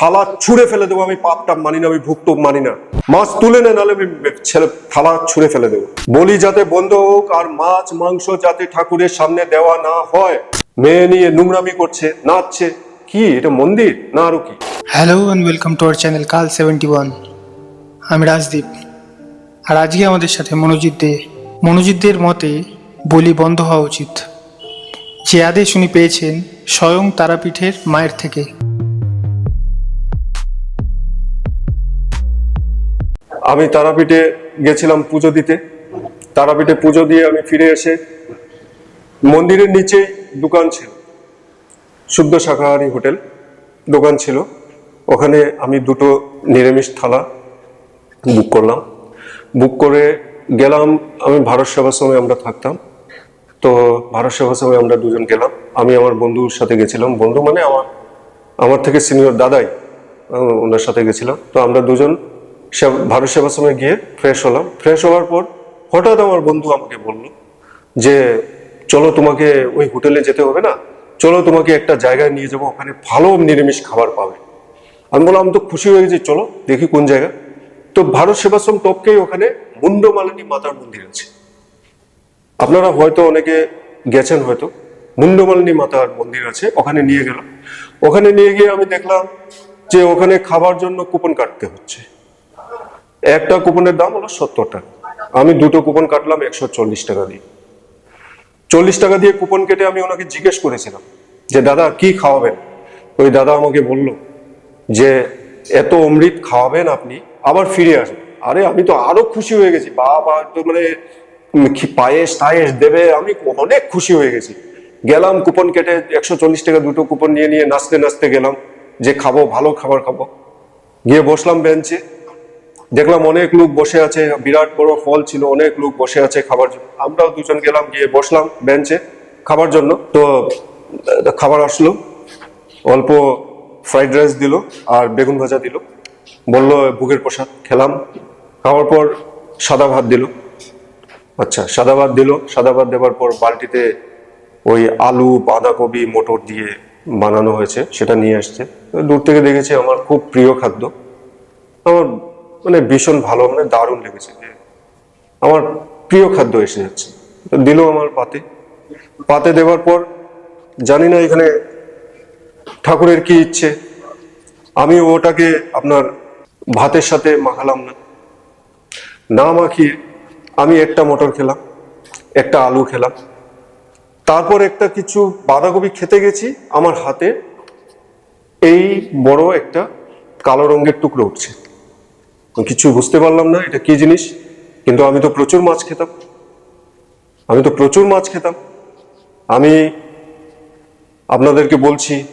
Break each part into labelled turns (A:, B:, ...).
A: থালা ছুঁড়ে ফেলে দেবো, আমি পাপটা মানি না, আমি ভুক্ত মানি না। মাছ তুলে নে নাহলে আমি ছেলে থালা ছুঁড়ে ফেলে দেবো। বলি যাতে বন্ধ হোক, আর মাছ, মাংস যাতে ঠাকুরের সামনে দেওয়া না হয়। মেয়ে নিয়ে নোংরামি করছে, নাচছে। কি, এটা মন্দির না আরও কি?
B: Hello and welcome to our channel কাল সেভেন্টি ওয়ান আমি রাজদীপ। আর আজকে আমাদের সাথে মনোজিৎ দে। মনোজিৎ দের মতে, বলি বন্ধ হওয়া উচিত। যে আদেশ উনি পেয়েছেন, স্বয়ং তারাপীঠের মায়ের থেকে।
A: আমি তারাপীঠে গেছিলাম পুজো দিতে। তারাপীঠে পুজো দিয়ে আমি ফিরে এসে মন্দিরের নিচে দোকান ছিল, শুদ্ধ শাকাহারি হোটেল দোকান ছিল। ওখানে আমি দুটো নিরামিষ থালা বুক করলাম। বুক করে গেলাম, আমি ভারত সেবাশ্রমে আমরা থাকতাম। তো ভারত সেবাশ্রমে আমরা দুজন গেলাম। আমি আমার বন্ধুর সাথে গেছিলাম। বন্ধু মানে আমার আমার থেকে সিনিয়র দাদাই ওনার সাথে গেছিলাম। তো আমরা দুজন ভারত সেবাশ্রমে গিয়ে ফ্রেশ হলাম। ফ্রেশ হওয়ার পর হঠাৎ আমার বন্ধু আমাকে বলল যে, চলো তোমাকে ওই হোটেলে যেতে হবে না? চলো তোমাকে একটা জায়গায় নিয়ে যাব, ওখানে ভালো নিরামিষ খাবার পাবে। আমি বললাম, আমি তো খুশি হয়ে গেছি, চলো দেখি কোন জায়গা। তো ভারত সেবাশ্রম টপকেই ওখানে মুন্ডমালিনী মাতার মন্দির আছে। আপনারা হয়তো অনেকে গেছেন হয়তো মুন্ডমালিনী মাতার মন্দির আছে, ওখানে নিয়ে গেলাম। ওখানে নিয়ে গিয়ে আমি দেখলাম যে, ওখানে খাবার জন্য কুপন কাটতে হচ্ছে। একটা কুপনের দাম হলো সত্তর টাকা আমি দুটো কুপন কাটলাম, একশো চল্লিশ টাকা দিয়ে। চল্লিশ টাকা দিয়ে কুপন কেটে আমি ওনাকে জিজ্ঞেস করেছিলাম যে, দাদা, কি খাওয়াবেন? ওই দাদা আমাকে বলল যে, এত অমৃত খাওয়াবেন আপনি, আবার ফিরে আসবেন। আরে, আমি তো আরও খুশি হয়ে গেছি। বাবা, তো মানে পায়েস টায়েস দেবে, আমি অনেক খুশি হয়ে গেছি। গেলাম কুপন কেটে, একশো চল্লিশ টাকা দুটো কুপন নিয়ে নিয়ে নাচতে নাচতে গেলাম যে, খাব, ভালো খাবার খাব। গিয়ে বসলাম বেঞ্চে। দেখলাম অনেক লোক বসে আছে, বিরাট বড় ফল ছিল, অনেক লোক বসে আছে খাবার আমরাও দুজন গেলাম, গিয়ে বসলাম বেঞ্চে খাবার জন্য। তো খাবার আসলো, অল্প ফ্রাইড রাইস দিল আর বেগুন ভাজা দিল। বলল ভোগের প্রসাদ খেলাম। খাওয়ার পর সাদা ভাত দিল। আচ্ছা সাদা ভাত দিল। সাদা ভাত দেওয়ার পর বালতিতে ওই আলু, বাঁধাকপি, মটর দিয়ে বানানো হয়েছে, সেটা নিয়ে আসছে। দূর থেকে দেখেছি, আমার খুব প্রিয় খাদ্য। আমার মানে ভীষণ ভালো মানে দারুণ লেগেছে। যে আমার প্রিয় খাদ্য এসে যাচ্ছে। দিল আমার পাতে। পাতে দেওয়ার পর জানি না এখানে ঠাকুরের কি ইচ্ছে। আমি ওটাকে আপনার ভাতের সাথে মাখালাম না। না মাখিয়ে আমি একটা মটর খেলাম, একটা আলু খেলাম। তারপর একটা কিছু বাঁধাকপি খেতে গেছি আমার হাতে। এই বড় একটা কালো রঙের টুকরো উঠছে। কিছু বুঝতে পারলাম না, এটা কি জিনিস? কিন্তু আমি তো প্রচুর মাছ খেতাম। আমি তো প্রচুর মাছ খেতাম। আমি আপনাদেরকে বলছি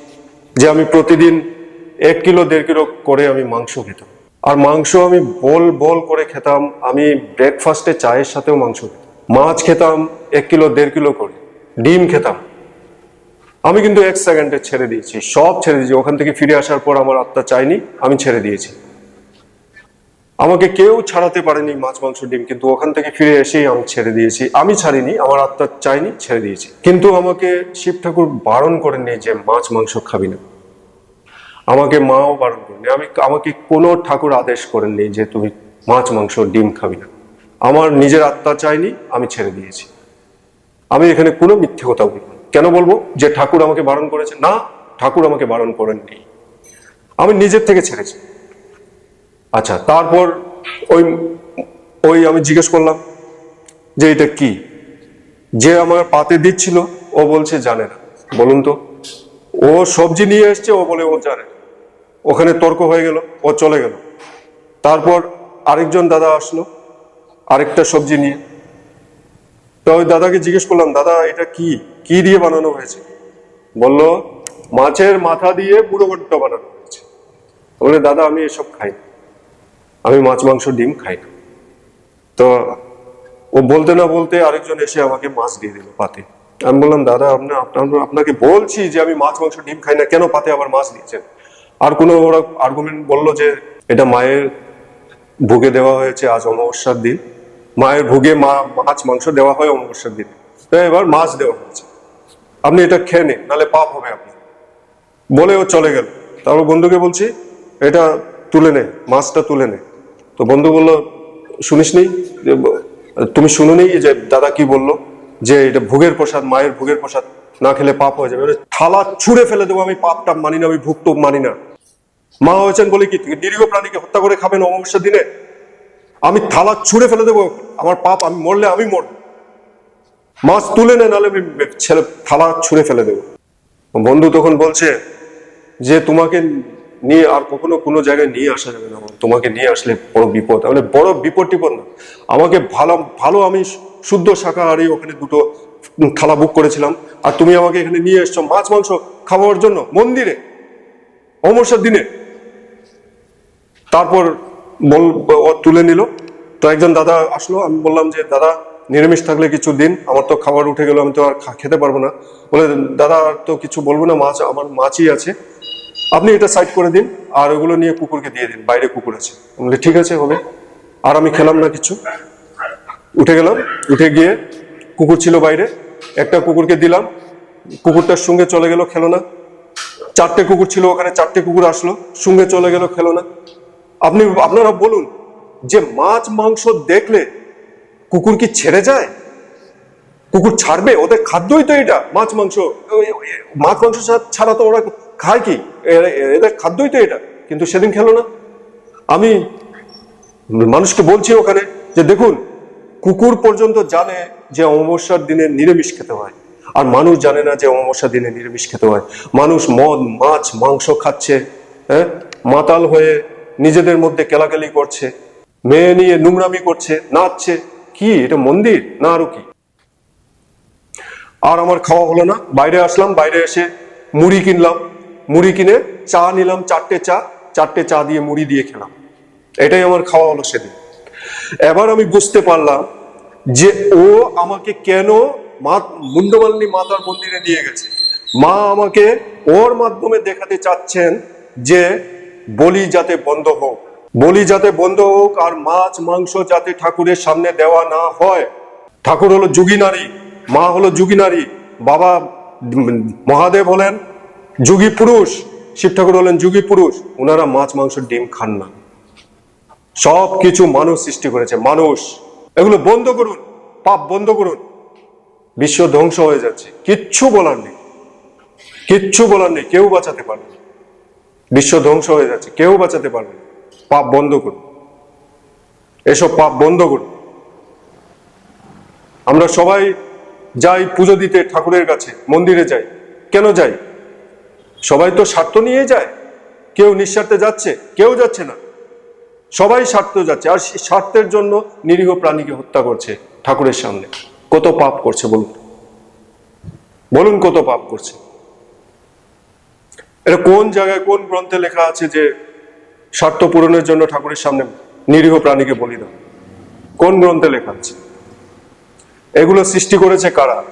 A: যে আমি প্রতিদিন এক কিলো, দেড় কিলো করে আমি মাংস খেতাম। আর মাংস আমি বল বল করে খেতাম। আমি ব্রেকফাস্টে চায়ের সাথেও মাংস খেতাম। মাছ খেতাম এক কিলো, দেড় কিলো করে। ডিম খেতাম। আমি কিন্তু এক সেকেন্ডে ছেড়ে দিয়েছি। সব ছেড়ে দিয়েছি। ওখান থেকে ফিরে আসার পর আমার আত্মা চাইনি আমি ছেড়ে দিয়েছি। আমাকে কেউ ছাড়াতে পারেনি মাছ, মাংস, ডিম, কিন্তু ওখান থেকে ফিরে এসেই আমি ছেড়ে দিয়েছি। আমি ছাড়িনি, আমার আত্মা চাইনি ছেড়ে দিয়েছি। কিন্তু আমাকে শিব ঠাকুর বারণ করেননি যে মাছ, মাংস খাবি না। আমাকে মাও বারণ করেনি আমি, আমাকে কোনো ঠাকুর আদেশ করেননি যে তুমি মাছ, মাংস, ডিম খাবি না। আমার নিজের আত্মা চাইনি আমি ছেড়ে দিয়েছি। আমি এখানে কোনো মিথ্যে কথা বলব। কেন বলব? যে ঠাকুর আমাকে বারণ করেছে? না, ঠাকুর আমাকে বারণ করেননি। আমি নিজের থেকে ছেড়েছি। আচ্ছা তারপর ওই ওই আমি জিজ্ঞেস করলাম যে এটা কি? যে আমার পাতে দিচ্ছিল, ও বলছে জানে না। বলুন তো। ও সবজি নিয়ে এসছে, ও বলে ও জানে ওখানে তর্ক হয়ে গেল, ও চলে গেল। তারপর আরেকজন দাদা আসলো, আরেকটা সবজি নিয়ে। তো ওই দাদাকে জিজ্ঞেস করলাম, দাদা, এটা কি? কি দিয়ে বানানো হয়েছে? বলল, মাছের মাথা দিয়ে বুড়ো ঘন্ট বানানো হয়েছে। বলে, দাদা, আমি এসব খাই না। আমি মাছ, মাংস, ডিম খাই না। তো ও বলতে না বলতে আরেকজন এসে আমাকে মাছ দিয়ে দিল পাতে। আমি বললাম, দাদা আপনার আপনাকে বলছি যে আমি মাছ, মাংস, ডিম খাই না, কেন পাতে আবার মাছ দিয়েছেন? আর কোনো ওরা আর্গুমেন্ট বলল যে এটা মায়ের ভোগে দেওয়া হয়েছে আজ অমাবস্যার দিন। মায়ের ভোগে মা, মাছ, মাংস দেওয়া হয় অমাবস্যার দিন। তো এবার মাছ দেওয়া হয়েছে। আপনি এটা খেয়ে নিন, নাহলে পাপ হবে আপনি বলে ও চলে গেল। তারপর বন্ধুকে বলছি, এটা তুলে নে, মাছটা তুলে নে। তো বন্ধু বলল, শুনিস নি? তুমি শুনো নি যে দাদা কি বলল? যে এটা ভোগের প্রসাদ, মায়ের ভোগের প্রসাদ, না খেলে পাপ হয়ে যাবে। থালা ছুঁড়ে ফেলে দেবো আমি, পাপটা মানি না, আমি ভুক্ত মানি না। মা হয়েছেন বলে কি নিরীহ প্রাণীকে হত্যা করে খাবেন অমাবস্যার দিনে? আমি থালা ছুঁড়ে ফেলে দেবো, আমার পাপ, আমি মরলে আমি মর মাছ তুলে নে, নাহলে আমি ছেলে, থালা ছুঁড়ে ফেলে দেবো। বন্ধু তখন বলছে যে, তোমাকে নিয়ে আর কখনো কোনো জায়গায় নিয়ে আসা যাবে না। তোমাকে নিয়ে আসলে বড় বিপদ। তাহলে বড় বিপদ টিপদ না। আমাকে ভালো ভালো আমি শুদ্ধ শাকাহারি ওখানে দুটো থালা বুক করেছিলাম। আর তুমি আমাকে এখানে নিয়ে এসছো মাছ, মাংস খাওয়ার জন্য মন্দিরে অমরসার দিনে। তারপর বল, ও তুলে নিল। তো একজন দাদা আসলো। আমি বললাম যে, দাদা, নিরামিষ থাকলে কিছু দিন। আমার তো খাবার উঠে গেল, আমি তো আর খেতে পারব না। বলে, দাদা তো কিছু বলব না। মাছ, আমার মাছই আছে। আপনি এটা সাইড করে দিন, আর ওগুলো নিয়ে কুকুরকে দিয়ে দিন, বাইরে কুকুর আছে। বলি, ঠিক আছে, হবে। আর আমি খেলাম না কিছু। উঠে গেলাম, উঠে গিয়ে কুকুর ছিল বাইরে। একটা কুকুরকে দিলাম, কুকুরটার সঙ্গে চলে গেল খেলো না চারটে কুকুর ছিল ওখানে, চারটে কুকুর আসলো, সঙ্গে চলে গেল খেলো না আপনি, আপনারা বলুন, যে মাছ, মাংস দেখলে কুকুর কি ছেড়ে যায়? কুকুর ছাড়বে? ওদের খাদ্যই তো এটা, মাছ, মাংস। মাছ, মাংস ছাড়া তো ওরা খায় কি? এদের খাদ্যই তো এটা। কিন্তু সেদিন খেলো না। আমি মানুষকে বলছি ওখানে যে দেখুন, কুকুর পর্যন্ত জানে যে অমাবস্যার দিনে নিরামিষ খেতে হয়। আর মানুষ জানে না যে অমাবস্যার দিনে নিরামিষ খেতে হয়। মানুষ মদ, মাছ, মাংস খাচ্ছে হ্যাঁ? মাতাল হয়ে নিজেদের মধ্যে কেলাকেলি করছে। মেয়ে নিয়ে নোংরামি করছে, নাচছে। কি? এটা মন্দির না আরও কি? আর আমার খাওয়া হলো না। বাইরে আসলাম, বাইরে এসে মুড়ি কিনলাম। মুড়ি কিনে চা নিলাম, চারটে চা চারটে চা দিয়ে মুড়ি দিয়ে খেলাম। এটাই আমার খাওয়া হলো সেদিন। এবার আমি বুঝতে পারলাম যে ও আমাকে কেন মা মুন্ডমালিনী মাতার মন্দিরে নিয়ে গেছে। মা আমাকে ওর মাধ্যমে দেখাতে চাচ্ছেন যে বলি যাতে বন্ধ হোক। বলি যাতে বন্ধ হোক আর মাছ, মাংস যাতে ঠাকুরের সামনে দেওয়া না হয়। ঠাকুর হলো যুগী নারী, মা হলো যুগী নারী। বাবা মহাদেব হলেন যুগী পুরুষ, শিব ঠাকুর হলেন যুগী পুরুষ ওনারা মাছ, মাংস, ডিম খান না। সব কিছু মানুষ সৃষ্টি করেছে, মানুষ। এগুলো বন্ধ করুন, পাপ বন্ধ করুন। বিশ্ব ধ্বংস হয়ে যাচ্ছে, কিচ্ছু বলার নেই। কিচ্ছু বলার নেই, কেউ বাঁচাতে পারবে বিশ্ব ধ্বংস হয়ে যাচ্ছে, কেউ বাঁচাতে পারবে। পাপ বন্ধ করুন। এসব পাপ বন্ধ করুন। আমরা সবাই যাই পুজো দিতে ঠাকুরের কাছে, মন্দিরে যাই। কেন যাই? সবাই তো স্বার্থ নিয়ে যায়। কেউ নিঃস্বার্থে যাচ্ছে, কেউ যাচ্ছে না। সবাই স্বার্থ যাচ্ছে, আর স্বার্থের জন্য নিরীহ প্রাণীকে হত্যা করছে ঠাকুরের সামনে। কত পাপ করছে বলুন। বলুন কত পাপ করছে। এটা কোন জায়গায়, কোন গ্রন্থে লেখা আছে যে স্বার্থ পূরণের জন্য ঠাকুরের সামনে নিরীহ প্রাণীকে বলি দাও? কোন গ্রন্থে লেখা আছে? এগুলো সৃষ্টি করেছে কারা?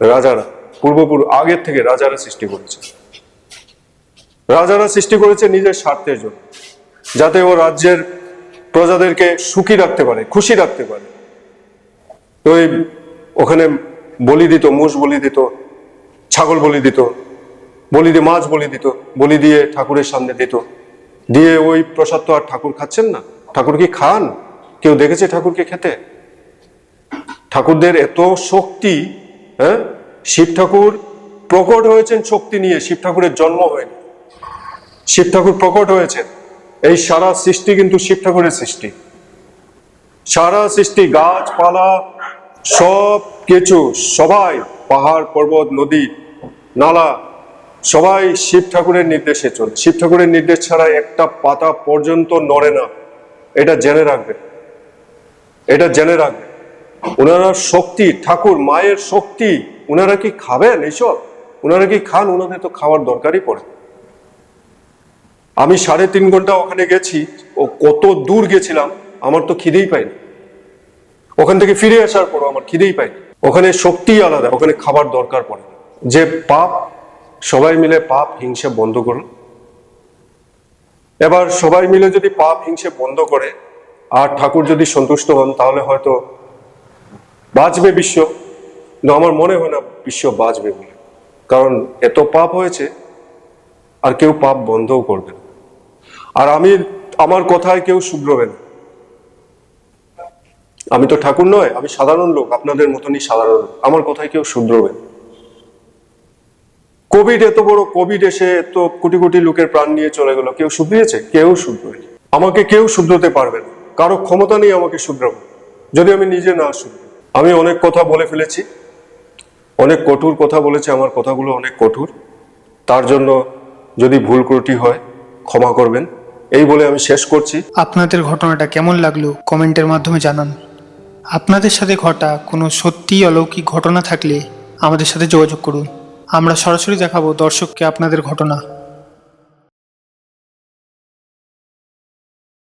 A: রাজারা। পূর্বপুরুষ আগের থেকে রাজারা সৃষ্টি করেছে। রাজারা সৃষ্টি করেছে নিজের স্বার্থের জন্য, যাতে ও রাজ্যের প্রজাদেরকে সুখী রাখতে পারে, খুশি রাখতে পারে। তো এই ওখানে বলি দিত, মোষ বলি দিত, ছাগল বলি দিত, বলি দিয়ে মাছ বলি দিত, বলি দিয়ে ঠাকুরের সামনে দিত। দিয়ে ওই প্রসাদ তো আর ঠাকুর খাচ্ছেন না। ঠাকুর কি খান? কেউ দেখেছে ঠাকুরকে খেতে? ঠাকুরদের এত শক্তি হ্যাঁ? শিব ঠাকুর প্রকট হয়েছেন শক্তি নিয়ে, শিব ঠাকুরের জন্ম হয়নি। শিব ঠাকুর প্রকট হয়েছেন এই সারা সৃষ্টি কিন্তু শিব ঠাকুরের সৃষ্টি। সারা সৃষ্টি, গাছপালা, সব কিছু, সবাই পাহাড়, পর্বত, নদী, নালা, সবাই শিব ঠাকুরের নির্দেশে চলে শিব ঠাকুরের নির্দেশ ছাড়া একটা পাতা পর্যন্ত নড়ে না। এটা জেনে রাখবে। এটা জেনে রাখবে। ওনারা শক্তি, ঠাকুর, মায়ের শক্তি ওনারা কি খাবেন এইসব? ওনারা কি খান? ওনাদের তো খাওয়ার দরকারই পড়ে। আমি সাড়ে তিন ঘণ্টা ওখানে গেছি, ও কত দূর গেছিলাম, আমার তো খিদেই পাইনি ওখান থেকে ফিরে আসার পরও আমার খিদেই পাইনি ওখানে শক্তি আলাদা, ওখানে খাবার দরকার পড়ে যে পাপ, সবাই মিলে পাপ হিংসে বন্ধ করুন এবার সবাই মিলে যদি পাপ হিংসে বন্ধ করে, আর ঠাকুর যদি সন্তুষ্ট হন, তাহলে হয়তো বাঁচবে বিশ্ব। কিন্তু আমার মনে হয় না বিশ্ব বাঁচবে বলে। কারণ এত পাপ হয়েছে, আর কেউ পাপ বন্ধও করবে না। আর আমি আমার কথায় কেউ শুধরবে না। আমি তো ঠাকুর নয়, আমি সাধারণ লোক, আপনাদের মতনই সাধারণ আমার কথায় কেউ শুধরবে না। কোভিড এত বড়, কোভিড এসে এত কোটি কোটি লোকের প্রাণ নিয়ে চলে গেল। কেউ শুধরিয়েছে কেউ শুধরোয়নি আমাকে কেউ শুধরোতে পারবে না। কারও ক্ষমতা নেই আমাকে শুধরাবো যদি আমি নিজে না শুধরি আমি অনেক কথা বলে ফেলেছি। অনেক কঠোর কথা বলেছে, আমার কথাগুলো অনেক কঠোর। তার জন্য যদি ভুল ত্রুটি হয়, ক্ষমা করবেন। এই বলে আমি শেষ করছি।
B: আপনাদের ঘটনাটা কেমন লাগল কমেন্টের মাধ্যমে জানান। আপনাদের সাথে ঘটা কোনো সত্যি অলৌকিক ঘটনা থাকলে আমাদের সাথে যোগাযোগ করুন। আমরা সরাসরি দেখাবো দর্শককে আপনাদের ঘটনা।